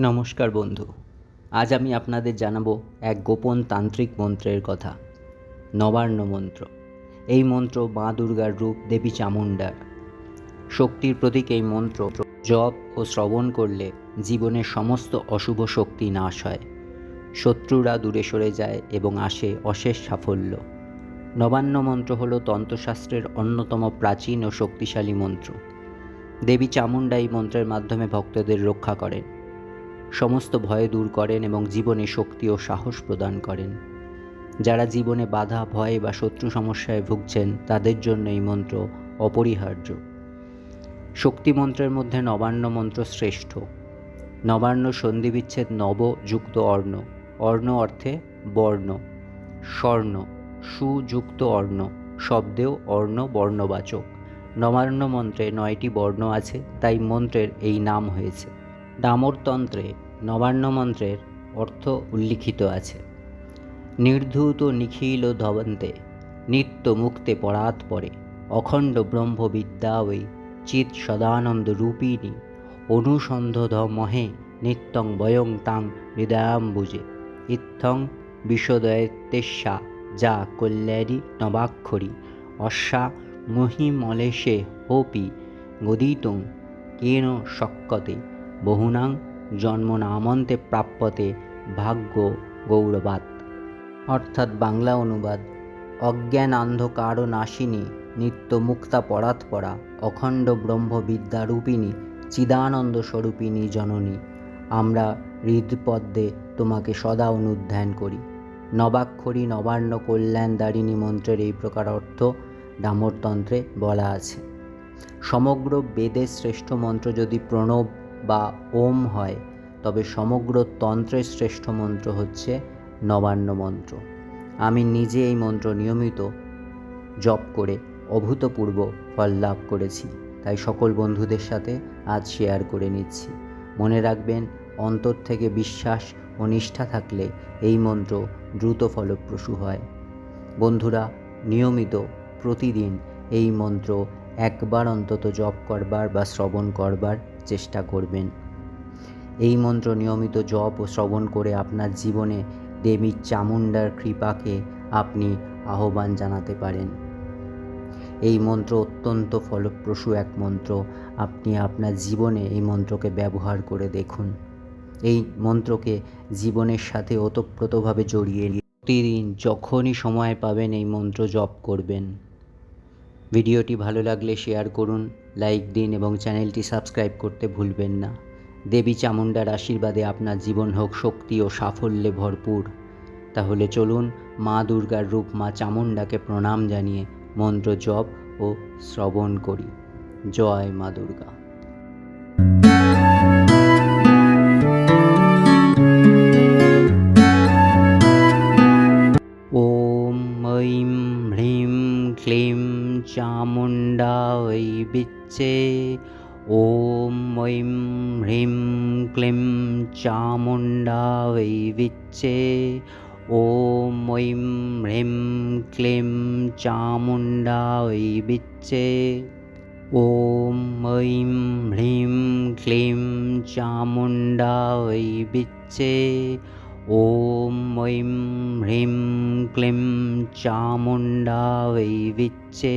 নমস্কার বন্ধু। আজ আমি আপনাদের জানাব এক গোপন তান্ত্রিক মন্ত্রের কথা। নবান্ন মন্ত্র। এই মন্ত্র মা দুর্গার রূপ, দেবী চামুণ্ডার। শক্তির প্রতীক এই মন্ত্র। জপ ও শ্রবণ করলে জীবনের সমস্ত অশুভ শক্তি নাশ হয়। শত্রুরা দূরে সরে যায় এবং আসে অশেষ সাফল্য। নবান্ন মন্ত্র হল তন্ত্রশাস্ত্রের অন্যতম প্রাচীন ও শক্তিশালী মন্ত্র। দেবী চামুণ্ডা এই মন্ত্রের মাধ্যমে ভক্তদের রক্ষা করেন। সমস্ত ভয় দূর করেন এবং জীবনে শক্তি ও সাহস প্রদান করেন। যারা জীবনে বাধা, ভয় বা শত্রু সমস্যায় ভুগছেন, তাদের জন্য এই মন্ত্র অপরিহার্য। শক্তি মন্ত্রের মধ্যে নবান্ন মন্ত্র শ্রেষ্ঠ। নবান্ন সন্ধিবিচ্ছেদ নব যুক্ত অর্ণ। অর্ণ অর্থে বর্ণ। স্বর্ণ সুযুক্ত অর্ণ। শব্দেও অর্ণ বর্ণবাচক। নবান্ন মন্ত্রে নয়টি বর্ণ আছে, তাই মন্ত্রের এই নাম হয়েছে। ডামরতন্ত্রে নবান্ন মন্ত্রের অর্থ উল্লিখিত আছে। নির্ধূত নিখিল ধবন্তে, নিত্য মুক্তে পরাৎ পরে, অখণ্ড ব্রহ্মবিদ্যা ওই চিৎ সদানন্দ রূপিণী অনুসন্ধধ মহে নিত্যং বয়ং তাং হৃদয়াম্বুজে, ইত্থং বিশোদয়তেষ্যা যা কল্যাণী নবাক্ষরী, অশ্বা মহিমলেশে হোপি, গদিতং কেন শক্যতে বহুনাং জন্মনামন্তে প্রাপ্যতে ভাগ্য গৌরবাত অর্থাৎ বাংলা অনুবাদ অজ্ঞান অন্ধকার নাশিনী নিত্য মুক্তা পরাৎপরা অখণ্ড ব্রহ্মবিদ্যারূপিণী, চিদানন্দ স্বরূপিণী জননী। আমরা হৃদপদ্মে তোমাকে সদা অনুধ্যান করি। নবাক্ষরী নবান্ন কল্যাণদারিণী মন্ত্রের এই প্রকার অর্থ ডামরতন্ত্রে বলা আছে। সমগ্র বেদের শ্রেষ্ঠ মন্ত্র যদি প্রণব বা ওম হয়, তবে সমগ্র তন্ত্রের শ্রেষ্ঠ মন্ত্র হচ্ছে নবান্ন মন্ত্র। আমি নিজে এই মন্ত্র নিয়মিত জপ করে অভূতপূর্ব ফল লাভ করেছি, তাই সকল বন্ধুদের সাথে আজ শেয়ার করে নিচ্ছি। মনে রাখবেন, অন্তর থেকে বিশ্বাস ও নিষ্ঠা থাকলে এই মন্ত্র দ্রুত ফলপ্রসূ হয়। বন্ধুরা, নিয়মিত প্রতিদিন এই মন্ত্র একবার অন্তত জপ করবার বা শ্রবণ করবার চেষ্টা করবেন। এই মন্ত্র নিয়মিত জপ ও শ্রবণ করে আপনার জীবনে দেবী চামুণ্ডার কৃপাকে আপনি আহ্বান জানাতে পারেন। এই মন্ত্র অত্যন্ত ফলপ্রসূ এক মন্ত্র। আপনি আপনার জীবনে এই মন্ত্রকে ব্যবহার করে দেখুন। এই মন্ত্রকে জীবনের সাথে ওতপ্রোতভাবে জড়িয়ে প্রতিদিন যখনই সময় পাবেন এই মন্ত্র জপ করবেন। ভিডিওটি ভালো লাগলে শেয়ার করুন, লাইক দিন এবং চ্যানেলটি সাবস্ক্রাইব করতে ভুলবেন না। দেবী চামুণ্ডার আশীর্বাদে আপনার জীবন হোক শক্তি ও সাফল্যে ভরপুর। তাহলে চলুন মা দুর্গার রূপ মা চামুণ্ডাকে প্রণাম জানিয়ে মন্ত্র জপ ও শ্রবণ করি। জয় মা দুর্গা। ॐ ऐं ह्रीं क्लीं चामुण्डा वै विच्चे ॐ ऐं ह्रीं क्लीं चामुण्डा वै विच्चे ॐ ऐं ह्रीं क्लीं चामुण्डा वै विच्चे ॐ ऐं ह्रीं क्लीं चामुण्डा वै विच्चे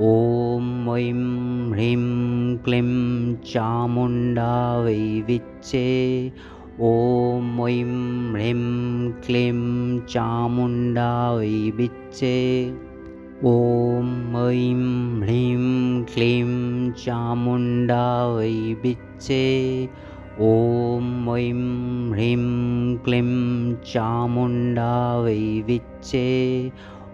ॐ ऐं ह्रीं क्लीं चामुण्डा वै विच्चे। ॐ ऐं ह्रीं क्लीं चामुण्डायै विच्चे। ॐ ऐं ह्रीं क्लीं चामुण्डायै विच्चे। ॐ ऐं ह्रीं क्लीं चामुण्डायै विच्चे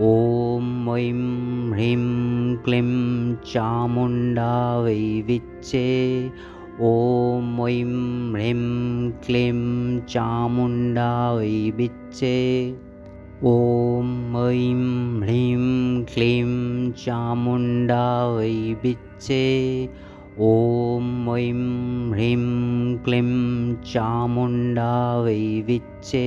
ॐ ऐं ह्रीं क्लीं चामुण्डायै विच्चे ॐ ऐं ह्रीं क्लीं चामुण्डायै विच्चे ॐ ऐं ह्रीं क्लीं चामुण्डायै विच्चे ॐ ऐं ह्रीं क्लीं चामुण्डायै विच्चे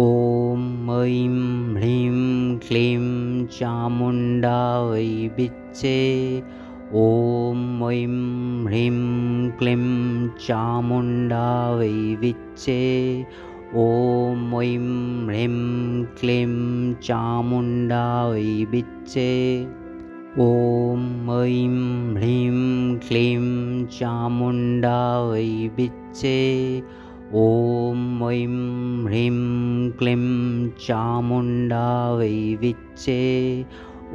ॐ ऐं ह्रीं क्लीं चामुण्डायै विच्चे ॐ ऐं ह्रीं क्लीं चामुण्डायै विच्चे ॐ ऐं ह्रीं क्लीं चामुण्डायै विच्चे ॐ ऐं ह्रीं क्लीं चामुण्डायै विच्चे ॐ ऐं ह्रीं क्लीं चामुण्डायै विच्चे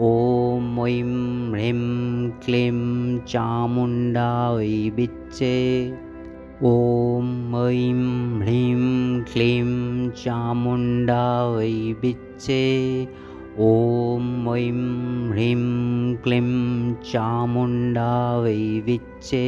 ॐ ऐं ह्रीं क्लीं चामुण्डायै विच्चे ॐ ऐं ह्रीं क्लीं चामुण्डायै विच्चे ॐ ऐं ह्रीं क्लीं चामुण्डायै विच्चे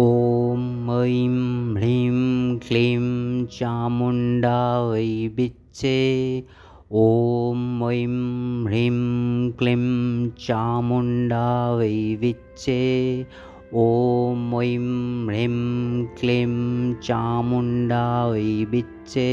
ॐ ऐं ह्रीं क्लीं चामुण्डायै विच्चे ॐ ऐं ह्रीं क्लीं चामुण्डायै विच्चे ॐ ऐं ह्रीं क्लीं चामुण्डायै विच्चे